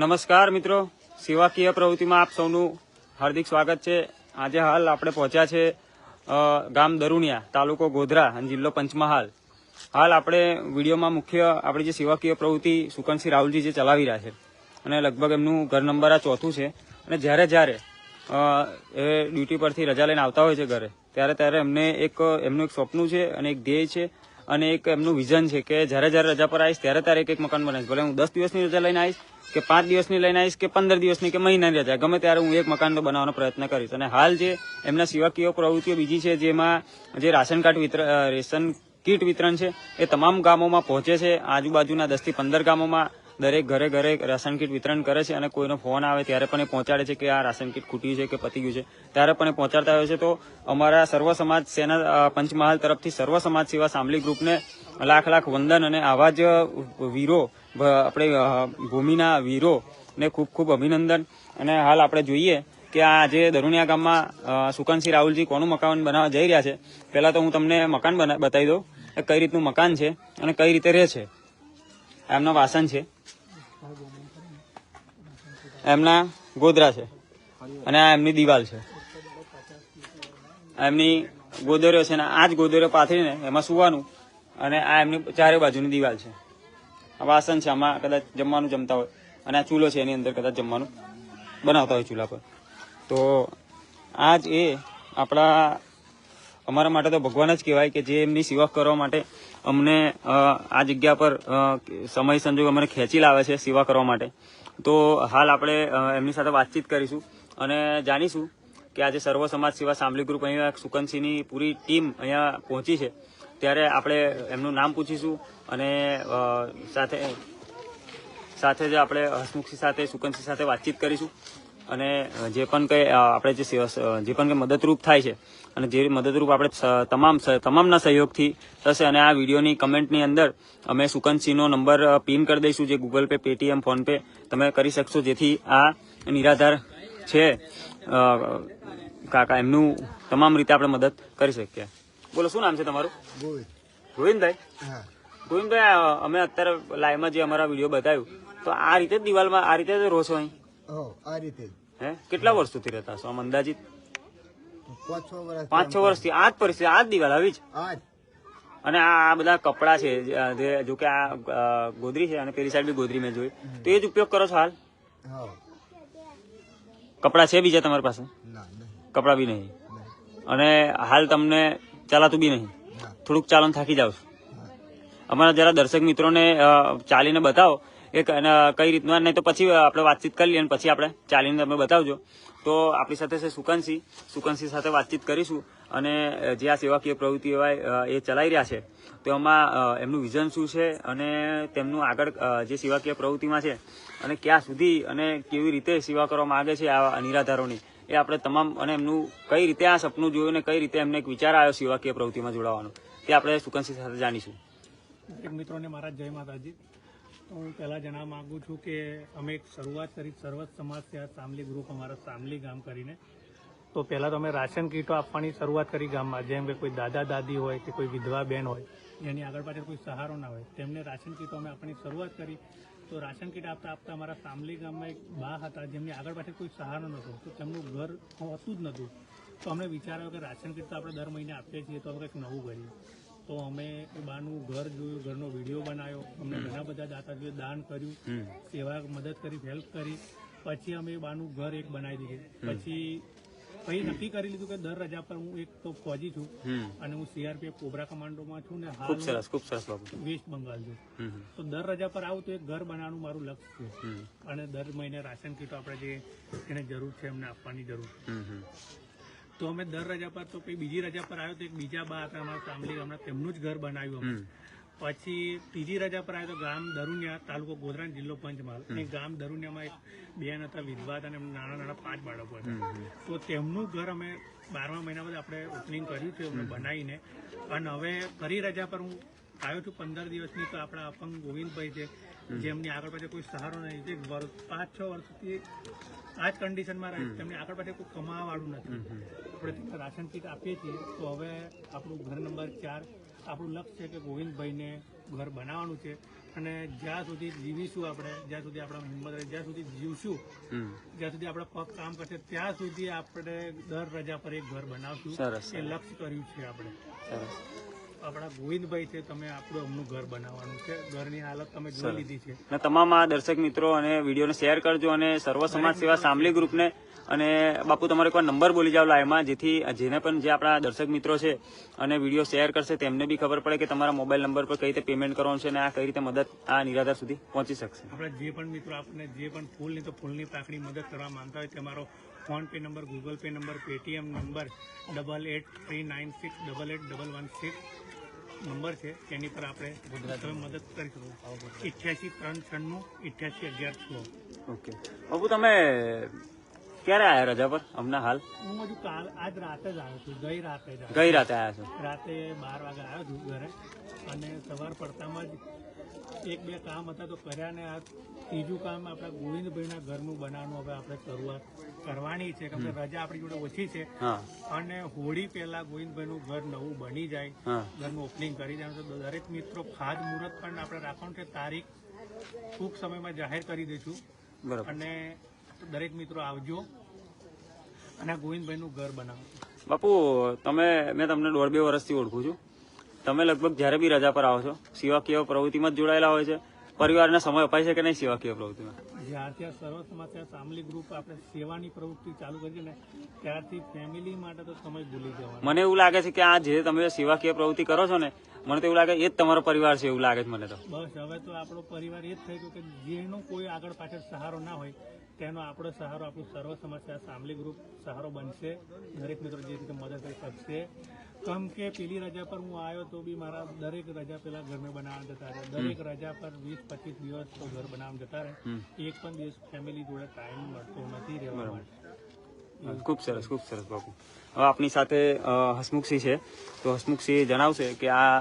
નમસ્કાર મિત્રો. સેવાકીય પ્રવૃત્તિમાં આપ સૌનું હાર્દિક સ્વાગત છે. આજે હાલ આપણે પહોંચ્યા છે ગામ દરુણિયા, તાલુકો ગોધરા અને જિલ્લો પંચમહાલ. હાલ આપણે વિડીયોમાં મુખ્ય આપણી જે સેવાકીય પ્રવૃત્તિ સુકનસિંહ રાહુલજી જે ચલાવી રહ્યા છે અને લગભગ એમનું ઘર નંબર આ ચોથું છે. અને જ્યારે જ્યારે એ ડ્યુટી પરથી રજા લઈને આવતા હોય છે ઘરે, ત્યારે ત્યારે એમને એક, એમનું એક સ્વપ્ન છે અને એક ધ્યેય છે અને એક એમનું વિઝન છે કે જ્યારે જ્યારે રજા પર આવીશ ત્યારે ત્યારે એક એક મકાન બનાવીશ. ભલે હું દસ દિવસની રજા લઈને આવીશ કે પાંચ દિવસની લઈને આવીશ કે પંદર દિવસની કે મહિનાની રજા, ગમે ત્યારે હું એક મકાન બનાવવાનો પ્રયત્ન કરીશ. અને હાલ જે એમના સેવાકીય પ્રવૃત્તિઓ બીજી છે જેમાં જે રાશન કાર્ડ વિતરણ રેશન કીટ વિતરણ છે, એ તમામ ગામોમાં પહોંચે છે. આજુબાજુના દસથી પંદર ગામોમાં દરેક ઘરે ઘરે રાશન કીટ વિતરણ કરે છે અને કોઈનો ફોન આવે ત્યારે પણ એ પહોંચાડે છે કે આ રાશન કીટ ખૂટ્યું છે કે પતી ગયું છે. ત્યારે પણ એ પહોંચાડતા હોય છે. તો અમારા સર્વ સમાજ સેના પંચમહાલ તરફથી સર્વ સમાજ સેવા સામલી ગ્રુપને લાખ લાખ વંદન અને આવા જ વીરો આપણે ભૂમિના વીરો ને ખૂબ ખૂબ અભિનંદન. અને હાલ આપણે જોઈએ કે આ આજે દરુણિયા ગામમાં અ, રાહુલજી કોનું મકાન બનાવવા જઈ રહ્યા છે. પહેલાં તો હું તમને મકાન બતાવી દઉં કઈ રીતનું મકાન છે અને કઈ રીતે રહે છે. એમનો વાસણ છે. એમના ગોદરા છે. અને આ એમની દિવાલ છે. એમની ગોદરીઓ છે ને આ જ ગોદરીઓ પાથરીને એમાં સુવાનું. અને આ એમની ચારે બાજુની દિવાલ છે. આ વાસણ છે, આમાં કદાચ જમવાનું જમતા હોય. અને આ ચૂલો છે, એની અંદર કદાચ જમવાનું બનાવતા હોય ચૂલા પર. તો આ જ એ આપણા અમારા માટે તો ભગવાન જ કહેવાય કે જે એમની સેવા કરવા માટે અમને આ જગ્યા પર સમય સંજોગ અમને ખેંચી લાવે છે સેવા કરવા માટે. તો હાલ આપણે એમની સાથે વાતચીત કરીશું અને જાણીશું કે આજે સર્વ સમાજ સેવા સાંભળી ગ્રુપ અહીંયા સુકનસિંહની પૂરી ટીમ અહીંયા પહોંચી છે. ત્યારે આપણે એમનું નામ પૂછીશું અને સાથે સાથે જ આપણે હસમુખસિંહ સાથે, સુકનસિંહ સાથે વાતચીત કરીશું. અને જે પણ કંઈ આપણે જે જે પણ કંઈ મદદરૂપ થાય છે અને જે મદદરૂપ આપણે તમામ તમામના સહયોગથી થશે અને આ વિડીયોની કમેન્ટની અંદર અમે સુકંતસિંહનો નંબર પિન કરી દઈશું જે ગૂગલ પે પેટીએમ ફોનપે તમે કરી શકશો જેથી આ નિરાધાર છે કાકા એમનું તમામ રીતે આપણે મદદ કરી શકીએ. બોલો શું નામ છે તમારું? ગોવિંદ. ગોવિંદભાઈ? ગોવિંદભાઈ અમે અત્યારે લાઈવમાં જે અમારા વીડિયો બતાવ્યું તો આ રીતે જ દિવાલમાં આ રીતે જ રહો છો અહીં? આ રીતે. હે? કેટલા વર્ષોથી રહેતા છો આમ અંદાજિત? પાંચ છ વર્ષ પાંચ છ વર્ષથી. આ જ પરિસ્થિતિ આ જ દિવાલ આવી જ? અને આ બધા કપડા છે જે- જે કે આ ગોદરી છે અને પેલી સાઈડ બી ગોદરી મેં જોઈ. તો એ જ ઉપયોગ કરો છો હાલ? કપડા છે બીજા તમારી પાસે? કપડા બી નહીં. નહીં. અને હાલ તમને ચાલાતું બી નહીં? થોડુંક ચાલન થાકી જાવ છો? અમારા જરા દર્શક મિત્રોને ચાલીને બતાવો એ કઈ રીતના નહીં તો પછી આપણે વાતચીત કરી લઈએ અને પછી આપણે ચાલીને તમે બતાવજો. તો આપણી સાથે છે સુકનસિંહ સુકનસિંહ સાથે વાતચીત કરીશું અને જે આ સેવાકીય પ્રવૃત્તિ એવા એ ચલાવી રહ્યા છે. તો એમાં એમનું વિઝન શું છે અને તેમનું આગળ જે સેવાકીય પ્રવૃત્તિમાં છે અને ક્યાં સુધી અને કેવી રીતે સેવા કરવા માગે છે આ નિરાધારોની, એ આપણે તમામ અને એમનું કઈ રીતે આ સપનું જોયું અને કઈ રીતે એમને એક વિચાર આવ્યો સેવાકીય પ્રવૃત્તિમાં જોડાવાનો, તે આપણે સુકનસિંહ સાથે જાણીશું. મિત્રોને મારા જય માતાજી. હું પહેલાં જણાવવા માગું છું કે અમે એક શરૂઆત કરી સર્વત સમાજ સેવા સામલી ગ્રુપ અમારા સામલી ગામ કરીને. તો પહેલાં તો અમે રાશન કીટો આપવાની શરૂઆત કરી ગામમાં, જેમ કે કોઈ દાદા, દાદી હોય કે કોઈ વિધવા બેન હોય, જેની આગળ પાછળ કોઈ સહારો ના હોય, તેમને રાશન કીટો અમે આપવાની શરૂઆત કરી. તો રાશન કીટ આપતા આપતા અમારા સામલી ગામમાં એક બા હતા, જેમની આગળ પાછળ કોઈ સહારો નહોતો તો તેમનું ઘર હતું જ નહોતું તો અમને વિચાર આવ્યો કે રાશન કીટ તો આપણે દર મહિને આપીએ છીએ, તો હવે કંઈક નવું કરીએ. તો અમે એ બાનું ઘર જોયું ઘરનો વીડિયો બનાવ્યો. અમને ઘણા બધા દાતાજીઓ દાન કર્યું. સેવા મદદ કરી હેલ્પ કરી. પછી અમે એ બાનું ઘર એક બનાવી દીધું. પછી પછી નક્કી કરી લીધું કે દર રજા પર હું એક તો ફોજી છું અને હું સીઆરપીએફ કોબરા કમાન્ડોમાં છું ને હાલ સરસ ખૂબ સરસ વેસ્ટ બંગાળ છું. તો દર રજા પર આવું તો એક ઘર બનાવવાનું મારું લક્ષ્ય છે. અને દર મહિને રાશન કીટો આપણે જે એને જરૂર છે એમને આપવાની જરૂર છે. તો અમે દર રજા પર તો બીજી રજા પર આવ્યો તો એક બીજા બા હતા અમારા ફેમિલી હમણાં તેમનું જ ઘર બનાવ્યું પછી ત્રીજી રજા પર આવ્યો તો ગામ દરુનિયા તાલુકો ગોધરા જિલ્લો પંચમહાલ. એ ગામ દરુનિયામાં એક બેન હતા વિધવા અને નાના નાના પાંચ બાળકો હતા. તો તેમનું ઘર અમે બારમા મહિના બાદ આપણે ઓપનિંગ કર્યું છે અમે બનાવીને. અને હવે ફરી રજા પર હું આવ્યો છું પંદર દિવસની તો આપણા અપંગ ગોવિંદભાઈ છે જેમની આગળ પાછળ કોઈ સહારો નહીં. જે પાંચ છ વર્ષથી આ જ કન્ડિશનમાં રહે. તેમને આગળ પાછળ કોઈ કમાવાળું નથી. આપણે તેમને રાશન કીટ આપીએ છીએ તો હવે આપણું ઘર નંબર ચાર આપણું લક્ષ્ય છે કે ગોવિંદભાઈને ઘર બનાવવાનું છે. અને જ્યાં સુધી જીવીશું આપણે જ્યાં સુધી આપણા હિંમત રહે જ્યાં સુધી જીવશું જ્યાં સુધી આપણે પગ કામ કરશે ત્યાં સુધી આપણે દર રજા પર એક ઘર બનાવશું. એ લક્ષ્ય કર્યું છે આપણે. સરસ. આપણા ગોવિંદભાઈ છે તમે આપણું અમનું ઘર બનાવવાનું છે. ઘરની હાલત તમે જોઈ લીધી છે. તમામ આ દર્શક મિત્રો અને વિડીયોને શેર કરજો અને સર્વ સમાજ સેવા સામલી ગ્રુપને. અને બાપુ તમારો એકવાર નંબર બોલી જાવ લાઈવમાં જેથી જેને પણ જે આપણા દર્શક મિત્રો છે અને વીડિયો શેર કરશે તેમને બી ખબર પડે કે તમારા મોબાઈલ નંબર પર કઈ રીતે પેમેન્ટ કરવાનું છે અને આ કઈ રીતે મદદ આ નિરાધાર સુધી પહોંચી શકશે. આપણે જે પણ મિત્રો આપણને જે પણ ફૂલની તો ફૂલની પાકડી મદદ કરવા માંગતા હોય તમારો PhonePe number Google Pay number Paytm number double eight three nine six double eight double one six number છે તેની પર આપણે તમે મદદ કરી શકો ઇઠ્યાસી ત્રણ છન્નું ઇઠ્યાસી અગિયાર છ ઓકે. બાબુ તમે ક્યારે આવ્યા રજા પર હમણાં હાલ? હું હજુ કાલ આજ રાતે જ આવ્યો છું ગઈ રાતે જ ગઈ રાતે આવ્યા છું? રાતે બાર વાગે આવ્યો છું ઘરે અને સવાર પડતામાં જ એક બે કામ હતા તો કર્યા ને આ ત્રીજું કામ આપણા ગોવિંદભાઈના ઘરનું બનાવવાનું હવે આપણે શરૂઆત કરવાની છે કેમ કે રજા આપણી જોડે ઓછી છે. અને હોળી પહેલા ગોવિંદભાઈનું ઘર નવું બની જાય ઘરનું ઓપનિંગ કરી જાય તો દરેક મિત્રો ખાદ મુહૂર્ત પણ આપણે રાખવાનું છે. તારીખ ટૂંક સમયમાં જાહેર કરી દઈશું. બરાબર. દરેક મિત્રો આવજો અને ગોવિંદભાઈનું ઘર બનાવો. બાપુ તમે મેં તમને દોઢ બે વર્ષથી ઓળખું છું. તમે લગભગ જ્યારે બી રજા પર આવો છો સેવાકીય પ્રવૃત્તિમાં જ જોડાયેલા હોય છે. પરિવારને સમય અપાય છે કે નહીં સેવાકીય પ્રવૃત્તિમાં? જ્યારથી આ સર્વ સમાચાર સામલી ગ્રુપ આપણે સેવાની પ્રવૃત્તિ ચાલુ કરી છે ને ત્યારથી ફેમિલી માટે તો સમય ભૂલી જવાનો. મને એવું લાગે છે કે આ જે તમે સેવાકીય પ્રવૃત્તિ કરો છો ને મને તો એવું લાગે એ જ તમારો પરિવાર છે એવું લાગે છે મને તો. બસ હવે તો આપણો પરિવાર એ જ થઈ ગયો કે જેનો કોઈ આગળ પાછળ સહારો ના હોય તેનો આપણો સહારો આપણું સર્વ સમસ્યા સામલી ગ્રુપ સહારો બનશે. દરેક મિત્રો જે રીતે મદદ કરી શકશે. કમ કે પેલી રજા પર હું આવ્યો તો બી મારા દરેક રજા પેલા ઘરને બનાવવા જતા રહે દરેક રજા પર વીસ પચીસ દિવસ તો ઘર બનાવવા જતા રહે. એક પણ દિવસ ફેમિલી જોડે ટાઈમ મળતો નથી રહેવા માટે. ખૂબ સરસ ખૂબ સરસ બાપુ. હવે આપની સાથે હસમુખસિંહ છે. તો હસમુખસિંહ જણાવશે કે આ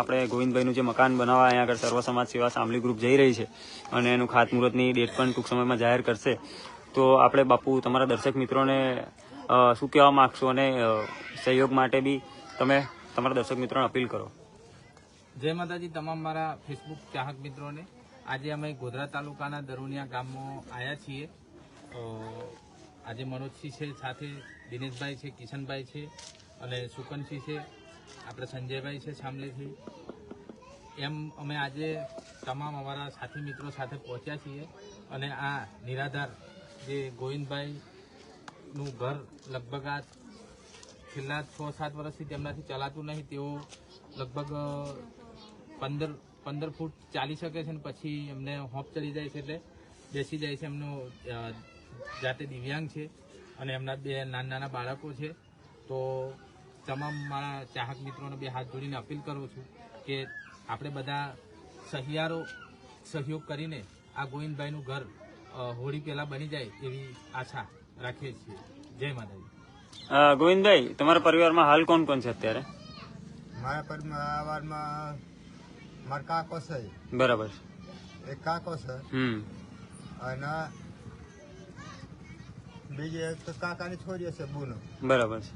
આપણે ગોવિંદભાઈનું જે મકાન બનાવવા અહીંયા આગળ સર્વ સમાજ સેવા સામલી ગ્રુપ જઈ રહી છે અને એનું ખાતમુહૂર્તની ડેટ પણ ટૂંક સમયમાં જાહેર કરશે. તો આપણે બાપુ, તમારા દર્શક મિત્રોને શું કહેવા માગશો અને સહયોગ માટે બી તમે, તમારા દર્શક મિત્રોને અપીલ કરો. જય માતાજી, તમામ મારા ફેસબુક ચાહક મિત્રોને. આજે અમે ગોધરા તાલુકાના દરુનિયા ગામમાં આવ્યા છીએ. આજે મનોજસિંહ છે, સાથે દિનેશભાઈ છે, કિશનભાઈ છે અને સુકનસિંહ છે. આપણે સંજયભાઈ છે સામલેથી એમ અમે આજે તમામ અમારા સાથી મિત્રો સાથે પહોંચ્યા છીએ અને આ નિરાધાર જે ગોવિંદભાઈનું ઘર લગભગ આ છેલ્લા છ સાત વર્ષથી તેમનાથી ચલાતું નહીં, તેઓ લગભગ પંદર પંદર ફૂટ ચાલી શકે છે ને પછી એમને હોપ ચડી જાય છે એટલે બેસી જાય છે એમનું જાતે દિવ્યાંગ છે અને એમના બે નાના નાના બાળકો છે. તો તમામ મારા ચાહક મિત્રોને બે હાથ જોડીને અપીલ કરું છું કે આપણે બધા સહિયારો સહયોગ કરીને આ ગોવિંદભાઈનું ઘર હોળી પહેલા બની જાય એવી આશા રાખીએ છીએ. જય માતાજી. ગોવિંદભાઈ તમારા પરિવારમાં હાલ કોણ કોણ છે અત્યારે? મારા પરિવારમાં મારા કાકો છે. બરાબર. એક કાકો છે. અને બીજી એક તો કાકાની છોરી છે બુનો. બરાબર છે.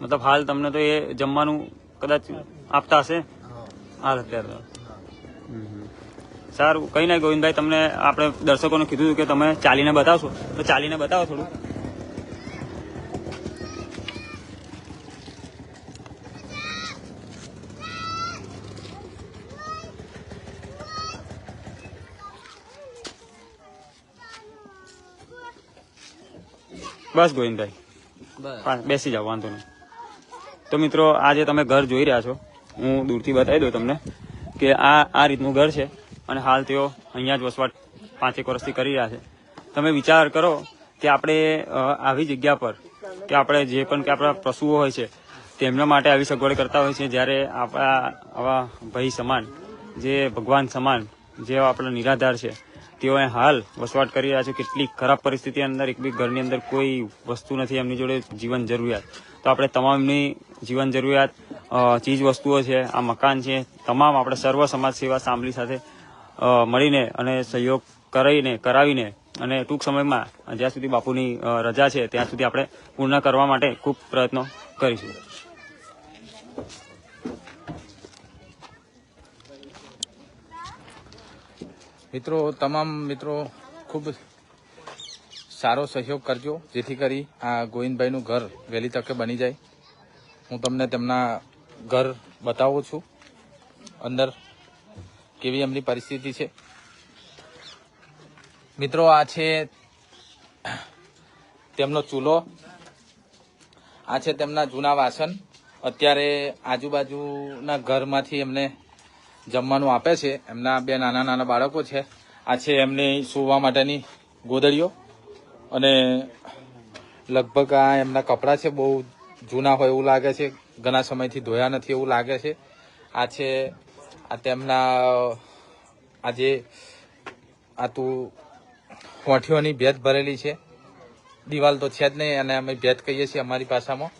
મતલબ હાલ તમને તો એ જમવાનું કદાચ આપતા હશે? હાલ અત્યારે સારું. કઈ નહીં ગોવિંદભાઈ તમને આપણે દર્શકોને કીધું કે તમે ચાલીને બતાવશો. તો ચાલીને બતાવો થોડું બસ ગોવિંદભાઈ. બેસી. જાઓ વાંધો નહીં. તો મિત્રો આજે તમે ઘર જોઈ રહ્યા છો. હું દૂરથી બતાવી દઉં તમને કે આ આ રીતનું ઘર છે અને હાલ તેઓ અહીંયા જ વસવાટ પાંચેક વર્ષથી કરી રહ્યા છે. તમે વિચાર કરો કે આપણે આવી જગ્યા પર કે આપણે જે પણ કે આપણા પશુઓ હોય છે તેમના માટે આવી સગવડ કરતા હોય છે જ્યારે આપણા આવા ભાઈ સમાન જે ભગવાન સમાન જે આપણા નિરાધાર છે તેઓ અહીં હાલ વસવાટ કરી રહ્યા છે. કેટલી ખરાબ પરિસ્થિતિ અંદર, એક બી ઘરની અંદર કોઈ વસ્તુ નથી એમની જોડે જીવન જરૂરિયાત. તો આપણે તમામની જીવન જરૂરિયાત ચીજ વસ્તુઓ છે, આ મકાન છે, તમામ આપણે સર્વ સમાજ સેવા સાંભળી સાથે મળીને અને સહયોગ કરીને કરાવીને અને ટૂંક સમયમાં જ્યાં સુધી બાપુની રજા છે, ત્યાં સુધી આપણે પૂર્ણ કરવા માટે ખૂબ પ્રયત્નો કરીશું. મિત્રો, તમામ મિત્રો, ખૂબ સારો સહયોગ કરજો, જેથી કરી આ ગોવિંદભાઈનું ઘર વહેલી તકે બની જાય. હું તમને તેમના ઘર બતાવું છું. અંદર કેવી એમની પરિસ્થિતિ છે. મિત્રો, આ છે તેમનો ચૂલો. આ છે તેમના જૂના વાસણ. અત્યારે આજુબાજુના ઘરમાંથી એમને જમવાનું આપે છે. એમના બે નાના નાના બાળકો છે. આ છે એમની સુવા માટેની ગોદડીઓ. અને લગભગ આ એમના કપડાં છે, બહુ જૂના હોય એવું લાગે છે. ઘણા સમયથી ધોયા નથી એવું લાગે છે. આ છે, આ તેમના, આ જે, આ તું, હોઠીઓની ભેદ ભરેલી છે. દિવાલ તો છે જ નહીં, અને અમે ભેદ કહીએ છીએ અમારી ભાષામાં.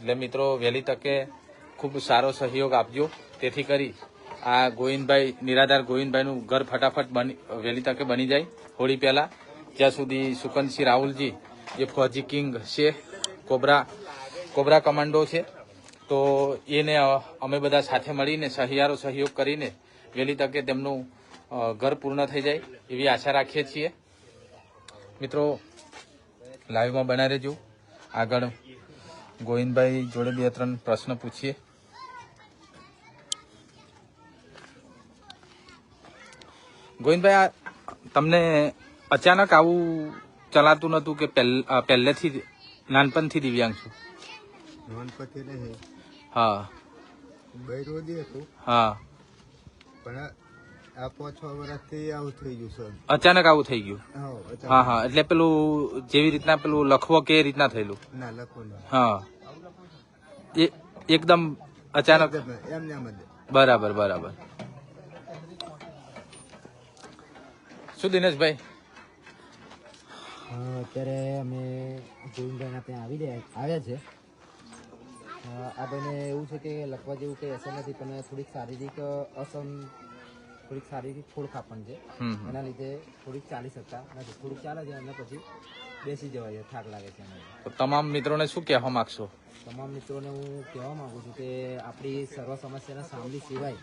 એટલે મિત્રો, વહેલી તકે ખૂબ સારો સહયોગ આપજો. તેથી કરી આ ગોવિંદભાઈ, નિરાધાર ગોવિંદભાઈનું ઘર ફટાફટ બની, વહેલી તકે બની જાય, હોળી પહેલા. જ્યાં સુધી સુકનસિંહ રાહુલજી, જે ફોજી કિંગ છે, કોબરા કોબરા કમાન્ડો છે, તો એને અમે બધા સાથે મળીને સહિયારો સહયોગ કરીને વહેલી તકે તેમનું ઘર પૂર્ણ થઈ જાય એવી આશા રાખીએ છીએ. મિત્રો લાઈવમાં બના રહેજો. આગળ ગોવિંદભાઈ જોડે બે ત્રણ પ્રશ્ન પૂછીએ. ગોવિંદભાઈ આ તમને અચાનક આવું ચલાતું નતું કે પહેલેથી નાનપણથી દિવ્યાંગ છું? નાનપણથી નહીં. હા. બૈરોદી હતું. હા. પણ આ પાંચ છ વર્ષથી આવું થઈ ગયું સર અચાનક આવું થઈ ગયું? હા હા એટલે પેલું જેવી રીતના પેલું લખવો કે રીતના થયેલું? ના લખો હા. એ એકદમ અચાનક? એમ બરાબર બરાબર. શું દિનેશભાઈ? અત્યારે અમે ગોવિંદભાઈના ત્યાં આવી રહ્યા આવ્યા છે. આ ભાઈને એવું છે કે લખવા જેવું કંઈ અસર નથી પણ થોડીક શારીરિક અસમ થોડીક શારીરિક ખોળખા પણ છે. એના લીધે થોડીક ચાલી શકતા નથી. થોડીક ચાલે છે અને પછી બેસી જવાય છે થાક લાગે છે તો તમામ મિત્રોને શું કહેવા માંગશો? તમામ મિત્રોને હું કહેવા માંગુ છું કે આપણી સર્વ સમસ્યાના સામલી સિવાય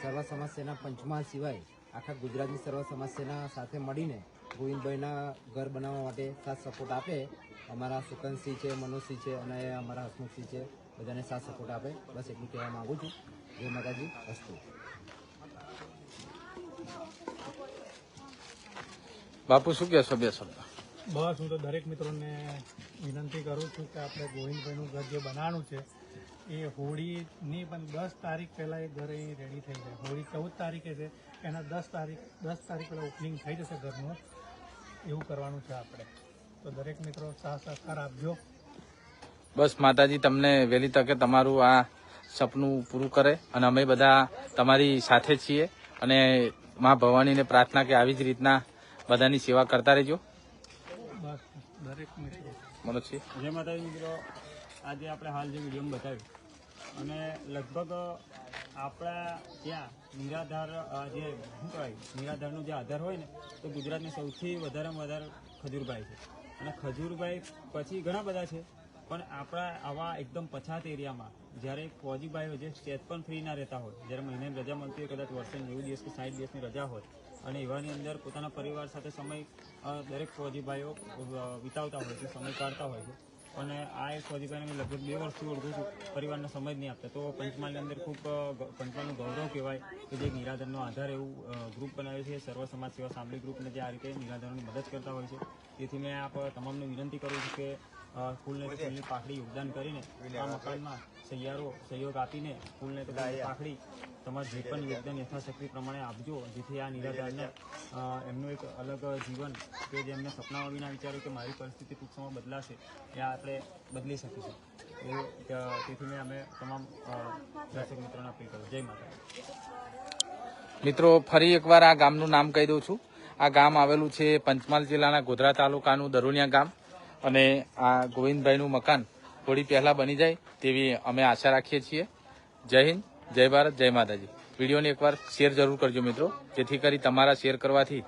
સર્વ સમસ્યાના પંચમહાલ સિવાય આખા ગુજરાતની સર્વ સમસ્યાના સાથે મળીને ગોવિંદભાઈના ઘર બનાવવા માટે સાથ સપોર્ટ આપે. અમારા સુકનસિંહ છે મનોજસિંહ છે અને અમારા હસમુખસિંહ છે બધાને સાથ સપોર્ટ આપે. બસ એટલું કહેવા માંગુ છું. જય માતાજી. હસ્તુ બાપુ શું કહેશો બે શબ્દ? બસ હું તો દરેક મિત્રોને વિનંતી કરું છું કે આપણે ગોવિંદભાઈનું ઘર જે બનાવવાનું છે એ હોળીની પણ દસ તારીખ પહેલાં એ ઘર અહીં રેડી થઈ જાય. હોળી ચૌદ તારીખે છે. એના દસ તારીખ દસ તારીખ પહેલાં ઓપનિંગ થઈ જશે ઘરનું. એવું કરવાનું છે આપણે. તો દરેક મિત્રો સાથ સહકાર આપજો. બસ માતાજી તમને વહેલી તકે તમારું આ સપનું પૂરું કરે અને અમે બધા તમારી સાથે છીએ અને મા ભવાનીને પ્રાર્થના કે આવી જ રીતના બધાની સેવા કરતા રહેજો. બસ દરેક મિત્રો. મનોજસિંહ જય માતાજી મિત્રો. આજે આપણે હાલ જે વિડીયોમાં બતાવ્યું અને લગભગ આપણા ત્યાં નિરાધાર જે શું કહેવાય, નિરાધારનો જે આધાર હોય ને, તો ગુજરાતની સૌથી વધારેમાં વધારે ખજૂરભાઈ છે. અને ખજૂરભાઈ પછી ઘણા બધા છે, પણ આપણા આવા એકદમ પછાત એરિયામાં જ્યારે ફૌજીભાઈઓ જે સ્ટેજ પણ ફ્રી ના રહેતા હોય, જ્યારે મહિનાની રજા મળતી હોય, કદાચ વર્ષે નેવું દિવસ કે સાઠ દિવસની રજા હોય, અને એવાની અંદર પોતાના પરિવાર સાથે સમય દરેક ફૌજીભાઈઓ વિતાવતા હોય છે, સમય કાઢતા હોય છે અને આ એક અધિકારીને મેં લગભગ બે વર્ષથી ઓળખું છું. પરિવારને સમજ નહીં આપતા. તો પંચમહાલની અંદર ખૂબ પંચમહાલનું ગૌરવ કહેવાય કે જે નિરાધનનો આધાર એવું ગ્રુપ બનાવ્યું છે. સર્વ સમાજ સેવા સાંભળી ગ્રુપને જે આ રીતે નિરાધનોની મદદ કરતા હોય છે. તેથી મેં આપ તમામને વિનંતી કરું છું કે સ્કૂલને ફૂલને પાખડી યોગદાન કરીને આ મકાનમાં સહિયારો સહયોગ આપીને ફૂલને તો ફૂલની પાખડી તમારું જે પણ યોગદાન યથાશક્તિ પ્રમાણે આપજો જેથી આ નિરાધારને એમનું એક અલગ જીવન કે જે એમને સપનામાં વિના વિચાર્યું કે મારી પરિસ્થિતિ ટૂંક સમય બદલાશે એ આપણે બદલી શકીશું. એ તેથી મેં અમે તમામ દર્શક મિત્રોને અપીલ કરું જય માતા મિત્રો ફરી એકવાર આ ગામનું નામ કહી દઉં છું. આ ગામ આવેલું છે પંચમહાલ જિલ્લાના ગોધરા તાલુકાનું દરુણિયા ગામ. અને આ ગોવિંદભાઈનું મકાન થોડી પહેલા બની જાય તેવી અમે આશા રાખીએ છીએ. જય હિન્દ, જય ભારત, જય માતાજી. વિડીયોને એકવાર શેર જરૂર કરજો મિત્રો. જેથી કરી તમારા શેર કરવાથી